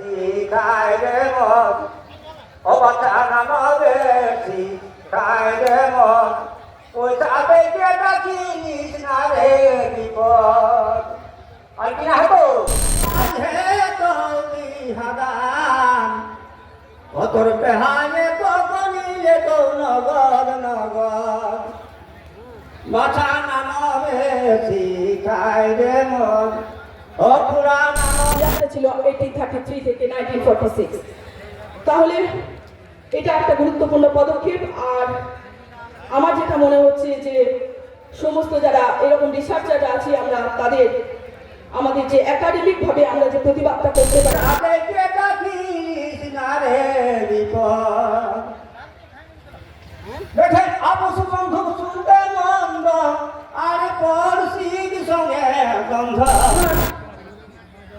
শিখায় রে মন ও বাচ্চা নামাবে শিখায় রে মন পয়সা পেতে ডাকিস না রে বিপদ। আর কি না হতো হে তুমি হাদান, অতর পেহানে তো বলিলে তো নগদ নগদ বাছা নামাবে শিখায় মন? যাত্রা ছিল এইটিন থার্টি থ্রি থেকে নাইনটিন ফর্টি সিক্স তাহলে এটা একটা গুরুত্বপূর্ণ পদক্ষেপ, আর আমার যেটা মনে হচ্ছে যে সমস্ত যারা এরকম রিসার্চাররা আছি, আমরা তাদের, আমাদের যে একাডেমিক ভাবে আমরা যে প্রতিবাদটা করতে পারি আর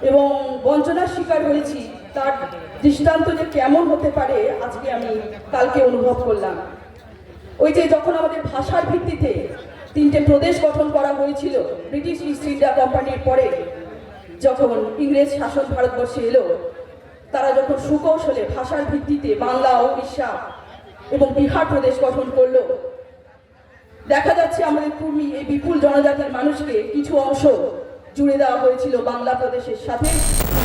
এবং বঞ্চনার শিকার হয়েছি। তার দৃষ্টান্ত যে কেমন হতে পারে, আজকে আমি কালকে অনুভব করলাম। ওই যে যখন আমাদের ভাষার ভিত্তিতে তিনটে প্রদেশ গঠন করা হয়েছিল, ব্রিটিশ ইস্ট ইন্ডিয়া কোম্পানির পরে যখন ইংরেজ শাসন ভারতবর্ষে এলো, তারা যখন সুকৌশলে ভাষার ভিত্তিতে বাংলা উড়িষ্যা এবং বিহার প্রদেশ গঠন করল, দেখা যাচ্ছে আমাদের কুর্মী এই বিপুল জনজাতির মানুষকে কিছু অংশ জুড়ে দেওয়া হয়েছিল বাংলা প্রদেশের সাথে।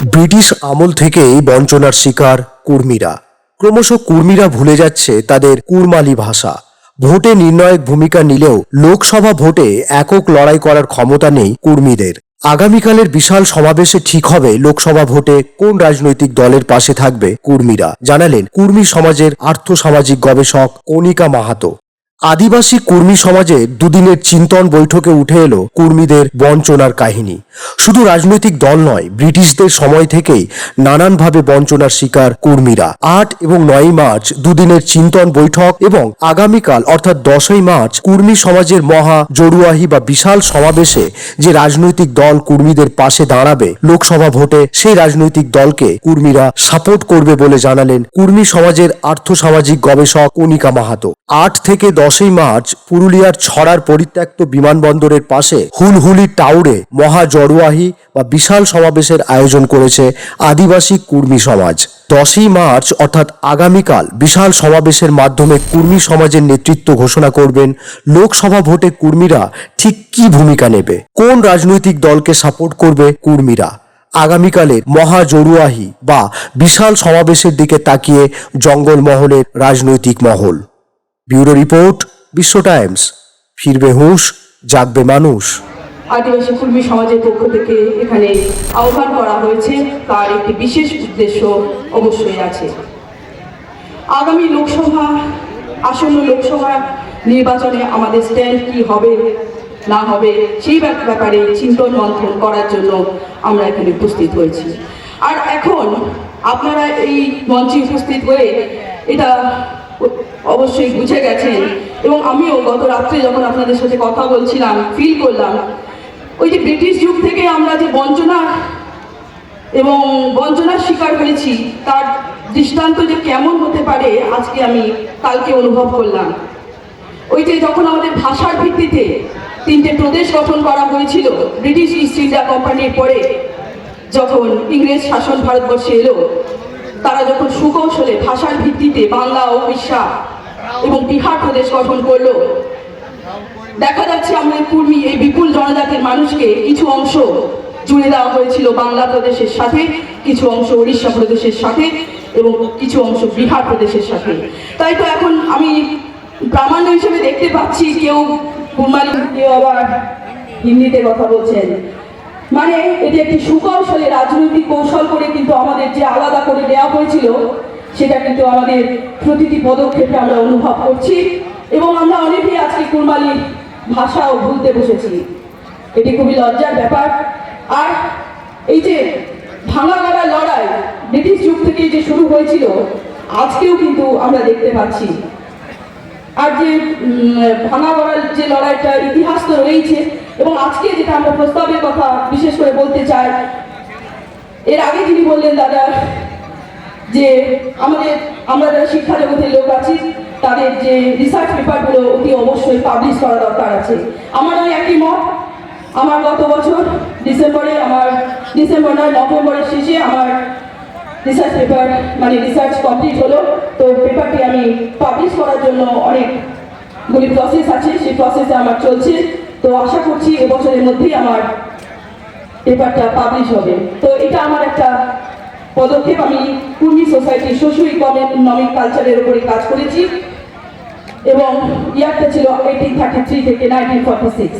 ব্রিটিশ আমল থেকেই বঞ্চনার শিকার কুর্মীরা। ক্রমশ কুর্মীরা ভুলে যাচ্ছে তাদের কুর্মালি ভাষা। ভোটে নির্ণায়ক ভূমিকা নিলেও লোকসভা ভোটে একক লড়াই করার ক্ষমতা নেই কুর্মীদের। আগামীকালের বিশাল সমাবেশে ঠিক হবে লোকসভা ভোটে কোন রাজনৈতিক দলের পাশে থাকবে কুর্মীরা, জানালেন কুর্মী সমাজের আর্থসামাজিক গবেষক কণিকা মাহাতো। আদিবাসী কুর্মী সমাজে দুদিনের চিন্তন বৈঠকে উঠে এলো কুর্মীদের বঞ্চনার কাহিনী। শুধু রাজনৈতিক দল নয়, ব্রিটিশদের সময় থেকেই নানানভাবে বঞ্চনার শিকার কুর্মীরা। আট এবং নয় মার্চ দুদিনের চিন্তন বৈঠক এবং আগামীকাল, অর্থাৎ দশই মার্চ, কুর্মী সমাজের মহা জড়ুয়াহি বা বিশাল সমাবেশে যে রাজনৈতিক দল কুর্মীদের পাশে দাঁড়াবে, লোকসভা ভোটে সেই রাজনৈতিক দলকে কুর্মীরা সাপোর্ট করবে বলে জানালেন কুর্মী সমাজের আর্থসামাজিক গবেষক কণিকা মাহাতো। আট থেকে দশই মার্চ পুরুলিয়ার ছড়ার পরিত্যক্ত বিমানবন্দরের পাশে হুলহুলি টাউরে মহা জড়োয়াহি বা বিশাল সমাবেশের আয়োজন করেছে আদিবাসী কুর্মী সমাজ। দশই মার্চ অর্থাৎ আগামীকাল বিশাল সমাবেশের মাধ্যমে কুর্মী সমাজের নেতৃত্ব ঘোষণা করবেন লোকসভা ভোটে কুর্মীরা ঠিক কি ভূমিকা নেবে, কোন রাজনৈতিক দলকে সাপোর্ট করবে কুর্মীরা। আগামীকালের মহা জড়ুয়াহি বা বিশাল সমাবেশের দিকে তাকিয়ে জঙ্গলমহলের রাজনৈতিক মহল। Bureau report, Biswa times. ফিরবে হুঁশ, জাগবে মানুষ। আদিবাসী কুর্মী সমাজের পক্ষ থেকে এখানে আহ্বান করা হয়েছে। তার একটি বিশেষ উদ্দেশ্য অবশ্যই আছে। আগামী লোকসভা, আসন্ন লোকসভা নির্বাচনে আমাদের স্ট্যান্ড কি হবে, না হবে, সেই ব্যাপ- ব্যাপারে চিন্তন মন্থন করার জন্য আমরা এখানে উপস্থিত হয়েছি। আর এখন আপনারা এই মঞ্চে উপস্থিত হয়ে এটা অবশ্যই বুঝে গেছেন। এবং আমিও গত রাত্রে যখন আপনাদের সাথে কথা বলছিলাম ফিল করলাম, ওই যে ব্রিটিশ যুগ থেকে আমরা যে বঞ্চনা এবং বঞ্চনার শিকার হয়েছি, তার দৃষ্টান্ত যে কেমন হতে পারে, আজকে আমি কালকে অনুভব করলাম। ওই যে যখন আমাদের ভাষার ভিত্তিতে তিনটে প্রদেশ গঠন করা হয়েছিল, ব্রিটিশ ইস্ট ইন্ডিয়া কোম্পানির পরে, যখন ইংরেজ শাসন ভারতবর্ষে এলো তারা যখন সুকৌশলে ভাষার ভিত্তিতে বাংলা উড়িষ্যা এবং বিহার প্রদেশ গঠন করল, দেখা যাচ্ছে আমাদের কুর্মী এই বিপুল জনজাতির মানুষকে কিছু অংশ জুড়ে দেওয়া হয়েছিল বাংলা প্রদেশের সাথে, কিছু অংশ উড়িষ্যা প্রদেশের সাথে এবং কিছু অংশ বিহার প্রদেশের সাথে। তাই তো এখন আমি প্রামাণ্য হিসেবে দেখতে পাচ্ছি কেউ কুরমালি কেউ আবার হিন্দিতে কথা বলছেন। মানে এটি একটি সুকৌশলে রাজনৈতিক কৌশল করে কিন্তু আমাদের যে আলাদা করে দেওয়া হয়েছিল, সেটা কিন্তু আমাদের প্রতিটি পদক্ষেপে আমরা অনুভব করছি এবং আমরা অনেকেই আজকে কুরমালি ভাষাও ভুলতে বসেছি। এটি খুবই লজ্জার ব্যাপার। আর এই যে ভাঙা গাড়া লড়াই, ব্রিটিশ যুগ থেকে যে শুরু হয়েছিল, আজকেও কিন্তু আমরা দেখতে পাচ্ছি। আর যে ভাঙা গড়ার যে লড়াইটা ইতিহাস তো রয়েছে এবং আজকে যেটা আমরা প্রস্তাবের কথা বিশেষ করে বলতে চাই, এর আগে যিনি বললেন, দাদা, যে আমাদের, আমরা যারা শিক্ষা জগতের লোক আছি, তাদের যে রিসার্চ পেপারগুলো অতি অবশ্যই পাবলিশ করা দরকার আছে। আমার ওই একই মত। আমার গত বছর ডিসেম্বরে, আমার ডিসেম্বর নয়, নভেম্বরের শেষে আমার রিসার্চ পেপার মানে রিসার্চ কমপ্লিট হলো। তো পেপারটি আমি পাবলিশ করার জন্য অনেকগুলি প্রসেস আছে, সেই প্রসেসে আমার চলছে। তো আশা করছি এবছরের মধ্যেই আমার পেপারটা পাবলিশ হবে। তো এটা আমার একটা পদক্ষেপ। আমি কুর্মি সোসাইটির সোশ্য ইকোনমিক কালচারের উপরে কাজ করেছি এবং ইয়ারটা ছিল এইটিন থার্টি থ্রি থেকে নাইনটিন ফর্টি সিক্স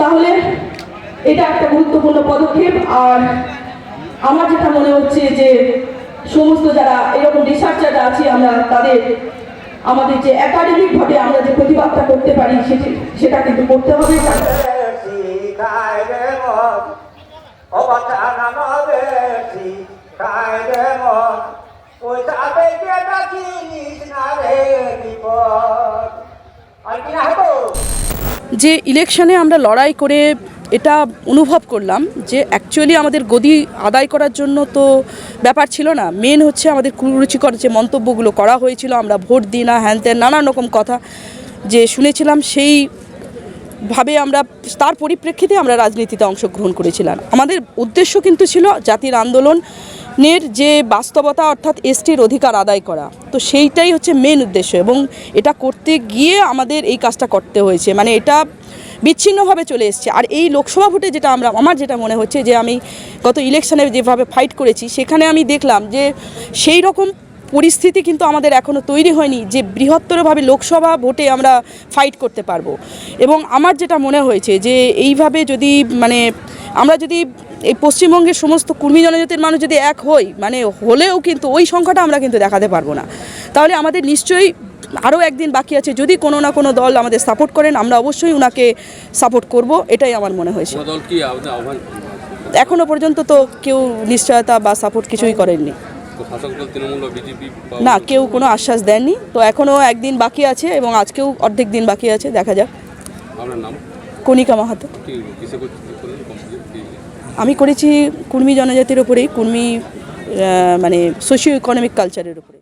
তাহলে এটা একটা গুরুত্বপূর্ণ পদক্ষেপ। আর আমার যেটা মনে হচ্ছে যে সমস্ত যারা এরকম রিসার্চাররা আছে, আমরা তাদের, আমাদের যে একাডেমিকভাবে আমরা যে প্রতিবাদটা করতে পারি, সেটি, সেটা কিন্তু করতে হবে। যে ইলেকশনে আমরা লড়াই করে এটা অনুভব করলাম যে অ্যাকচুয়ালি আমাদের গদি আদায় করার জন্য তো ব্যাপার ছিল না। মেন হচ্ছে আমাদের কুরুচিকর যে মন্তব্যগুলো করা হয়েছিল, আমরা ভোট দিই না, হ্যান ত্যান, নানান রকম কথা যে শুনেছিলাম, সেই ভাবে আমরা, তার পরিপ্রেক্ষিতে আমরা রাজনীতিতে অংশগ্রহণ করেছিলাম। আমাদের উদ্দেশ্য কিন্তু ছিল জাতির আন্দোলনের যে বাস্তবতা, অর্থাৎ এসটির অধিকার আদায় করা। তো সেইটাই হচ্ছে মেন উদ্দেশ্য এবং এটা করতে গিয়ে আমাদের এই কাজটা করতে হয়েছে। মানে এটা বিচ্ছিন্নভাবে চলে এসছে। আর এই লোকসভা ভোটে যেটা আমরা, আমার যেটা মনে হচ্ছে যে আমি গত ইলেকশনে যেভাবে ফাইট করেছি, সেখানে আমি দেখলাম যে সেই রকম পরিস্থিতি কিন্তু আমাদের এখনও তৈরি হয়নি যে বৃহত্তরভাবে লোকসভা ভোটে আমরা ফাইট করতে পারব। এবং আমার যেটা মনে হয়েছে যে এইভাবে যদি মানে আমরা যদি এই পশ্চিমবঙ্গের সমস্ত কর্মী জনজাতির মানুষ যদি এক হই মানে হলেও কিন্তু ওই সংখ্যাটা আমরা কিন্তু দেখাতে পারব না। তাহলে আমাদের নিশ্চয়ই আরও একদিন বাকি আছে। যদি কোনো না কোনো দল আমাদের সাপোর্ট করেন আমরা অবশ্যই ওনাকে সাপোর্ট করব। এটাই আমার মনে হয়েছে। এখনও পর্যন্ত তো কেউ নিশ্চয়তা বা সাপোর্ট কিছুই করেননি। না কেউ কোনো আশ্বাস দেননি। তো এখনও একদিন বাকি আছে এবং আজকেও অর্ধেক দিন বাকি আছে দেখা যাক। কণিকা মাহাতো। আমি করেছি কুর্মী জনজাতির উপরেই কুর্মী মানে সোশিও ইকোনমিক কালচারের উপরে